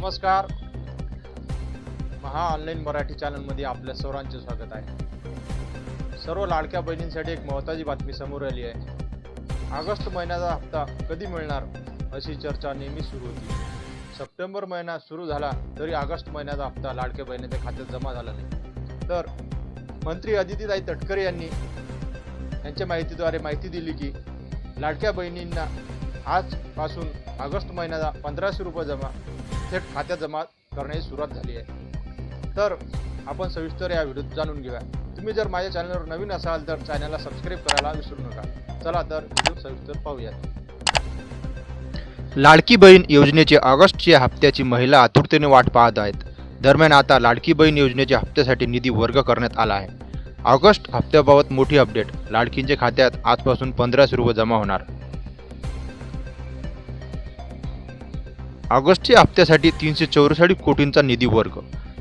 नमस्कार. महा ऑनलाईन मराठी चॅनलमध्ये आपल्या सर्वांचे स्वागत आहे. सर्व लाडक्या बहिणींसाठी एक महत्त्वाची बातमी समोर आली आहे. ऑगस्ट महिन्याचा हप्ता कधी मिळणार अशी चर्चा नेहमी सुरू होती. सप्टेंबर महिना सुरू झाला तरी ऑगस्ट महिन्याचा हप्ता लाडक्या बहिणीच्या खात्यात जमा झाला नाही. तर मंत्री अदितीताई तटकरे यांनी यांच्या माहितीद्वारे माहिती दिली की लाडक्या बहिणींना आजपासून ऑगस्ट महिन्याचा पंधराशे रुपये जमा थेट खात्यात जमा करण्याची सुरुवात झाली आहे. तर आपण सविस्तर या व्हिडिओत जाणून घेऊया. तुम्ही जर माझ्या चॅनलवर नवीन असाल तर चॅनलला सबस्क्राईब करायला विसरू नका. चला तर व्हिडिओ सविस्तर पाहूयात. लाडकी बहीण योजनेचे ऑगस्टच्या हप्त्याची महिला आतुरतेने वाट पाहत आहेत. दरम्यान आता लाडकी बहीण योजनेच्या हप्त्यासाठी निधी वर्ग करण्यात आला आहे. ऑगस्ट हप्त्याबाबत मोठी अपडेट. लाडकींच्या खात्यात आजपासून पंधराशे रुपये जमा होणार. ऑगस्टच्या हप्त्यासाठी तीनशे चौवेचाळीस कोटींचा निधी वर्ग.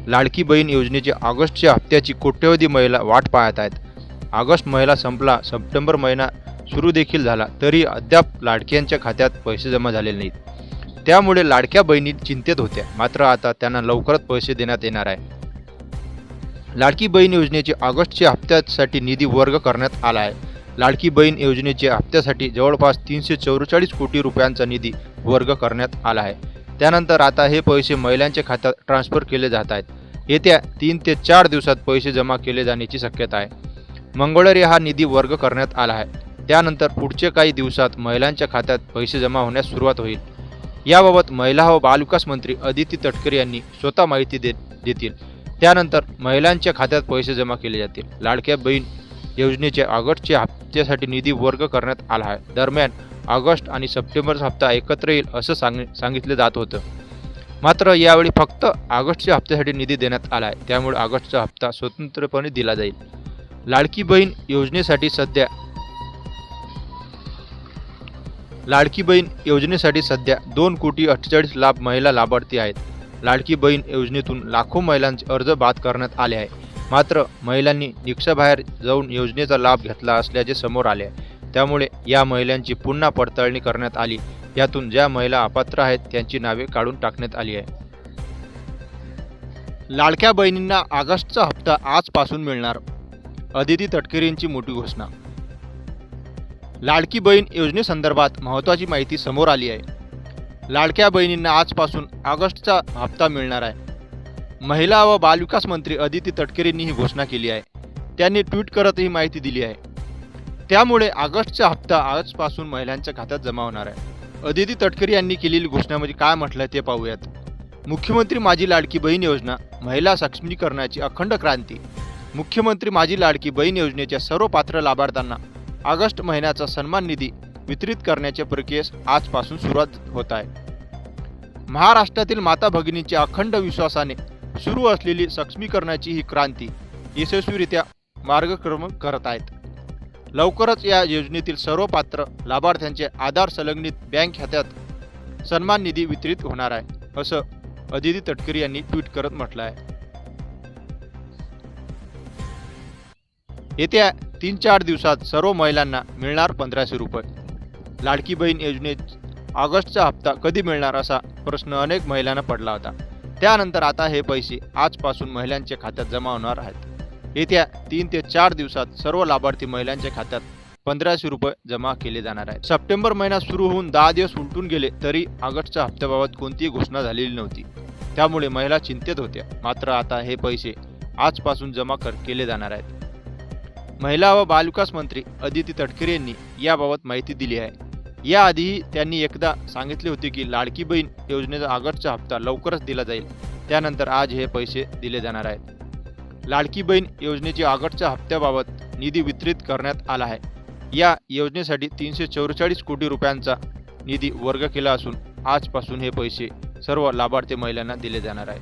लाडकी बहीण योजनेचे ऑगस्टच्या हप्त्याची कोट्यवधी महिला वाट पाहत आहेत. ऑगस्ट महिना संपला सप्टेंबर महिना सुरू देखील झाला तरी अद्याप लाडक्यांच्या खात्यात पैसे जमा झालेले नाहीत. त्यामुळे लाडक्या बहिणी चिंतेत होत्या. मात्र आता त्यांना लवकरच पैसे देण्यात येणार आहे. लाडकी बहीण योजनेचे ऑगस्टच्या हप्त्यासाठी निधी वर्ग करण्यात आला आहे. लाडकी बहीण योजनेच्या हप्त्यासाठी जवळपास तीनशे चौवेचाळीस कोटी रुपयांचा निधी वर्ग करण्यात आला आहे. त्यानंतर आता हे पैसे महिलांच्या खात्यात ट्रान्स्फर केले जात आहेत. येत्या तीन ते चार दिवसात पैसे जमा केले जाण्याची शक्यता आहे. मंगळवारी हा निधी वर्ग करण्यात आला आहे. त्यानंतर पुढच्या काही दिवसात महिलांच्या खात्यात पैसे जमा होण्यास सुरुवात होईल. याबाबत महिला व बालविकास मंत्री अदिती तटकरे यांनी स्वतः माहिती देत देतील. त्यानंतर महिलांच्या खात्यात पैसे जमा केले जातील. लाडक्या बहीण योजनेच्या ऑगस्टच्या हप्त्यासाठी निधी वर्ग करण्यात आला आहे. दरम्यान ऑगस्ट आणि सप्टेंबरचा हप्ता एकत्र येईल असं सांग सांगितलं जात होतं. मात्र यावेळी फक्त ऑगस्टच्या हप्त्यासाठी निधी देण्यात आला आहे त्यामुळे ऑगस्टचा हप्ता स्वतंत्रपणे दिला जाईल. लाडकी बहीण योजनेसाठी सध्या लाडकी बहीण योजनेसाठी सध्या दोन कोटी अठ्ठेचाळीस लाभ महिला लाभार्थी आहेत. लाडकी बहीण योजनेतून लाखो महिलांचे अर्ज बाद करण्यात आले आहे. मात्र महिलांनी रिक्षाबाहेर जाऊन योजनेचा लाभ घेतला असल्याचे समोर आले आहे. त्यामुळे या महिलांची पुन्हा पडताळणी करण्यात आली. यातून ज्या महिला अपात्र आहेत त्यांची नावे काढून टाकण्यात आली आहे लाडक्या बहिणींना ऑगस्टचा हप्ता आजपासून मिळणार. अदिती तटकरेंची मोठी घोषणा. लाडकी बहीण योजनेसंदर्भात महत्त्वाची माहिती समोर आली आहे. लाडक्या बहिणींना आजपासून ऑगस्टचा हप्ता मिळणार आहे. महिला व बालविकास मंत्री अदिती तटकरेंनी ही घोषणा केली आहे. त्यांनी ट्विट करत ही माहिती दिली आहे. त्यामुळे ऑगस्टचा हप्ता आजपासून महिलांच्या खात्यात जमा होणार आहे. अदिती तटकरे यांनी केलेली घोषणामध्ये काय म्हटलं ते पाहूयात. मुख्यमंत्री माझी लाडकी बहीण योजना महिला सक्षमीकरणाची अखंड क्रांती. मुख्यमंत्री माझी लाडकी बहीण योजनेच्या सर्व पात्र लाभार्थ्यांना ऑगस्ट महिन्याचा सन्मान निधी वितरित करण्याच्या प्रक्रियेस आजपासून सुरुवात होत आहे. महाराष्ट्रातील माता भगिनींच्या अखंड विश्वासाने सुरू असलेली सक्षमीकरणाची ही क्रांती यशस्वीरित्या मार्गक्रमण करत आहेत. लवकरच या योजनेतील सर्व पात्र लाभार्थ्यांचे आधार संलग्नित बँक खात्यात सन्मान निधी वितरित होणार आहे असं अदिती तटकरी यांनी ट्विट करत म्हटलं आहे येत्या तीन चार दिवसात सर्व महिलांना मिळणार पंधराशे रुपये. लाडकी बहीण योजनेत ऑगस्टचा हप्ता कधी मिळणार असा प्रश्न अनेक महिलांना पडला होता. त्यानंतर आता हे पैसे आजपासून महिलांच्या खात्यात जमा होणार आहेत. येत्या तीन ते चार दिवसात सर्व लाभार्थी महिलांच्या खात्यात पंधराशे रुपये जमा केले जाणार आहेत. सप्टेंबर महिना सुरू होऊन दहा दिवस उलटून गेले तरी ऑगस्टच्या हप्त्याबाबत कोणतीही घोषणा झालेली नव्हती. त्यामुळे महिला चिंतेत होत्या. मात्र आता हे पैसे आजपासून जमा कर केले जाणार आहेत. महिला व बालविकास मंत्री अदिती तटकरे यांनी याबाबत माहिती दिली आहे. याआधीही त्यांनी एकदा सांगितले होते की लाडकी बहीण योजनेचा ऑगस्टचा हप्ता लवकरच दिला जाईल. त्यानंतर आज हे पैसे दिले जाणार आहेत. लाडकी बहीण योजनेची ऑगस्टच्या हप्त्याबाबत निधी वितरित करण्यात आला आहे. या योजनेसाठी तीनशे चौवेचाळीस कोटी रुपयांचा निधी वर्ग केला असून आजपासून हे पैसे सर्व लाभार्थी महिलांना दिले जाणार आहे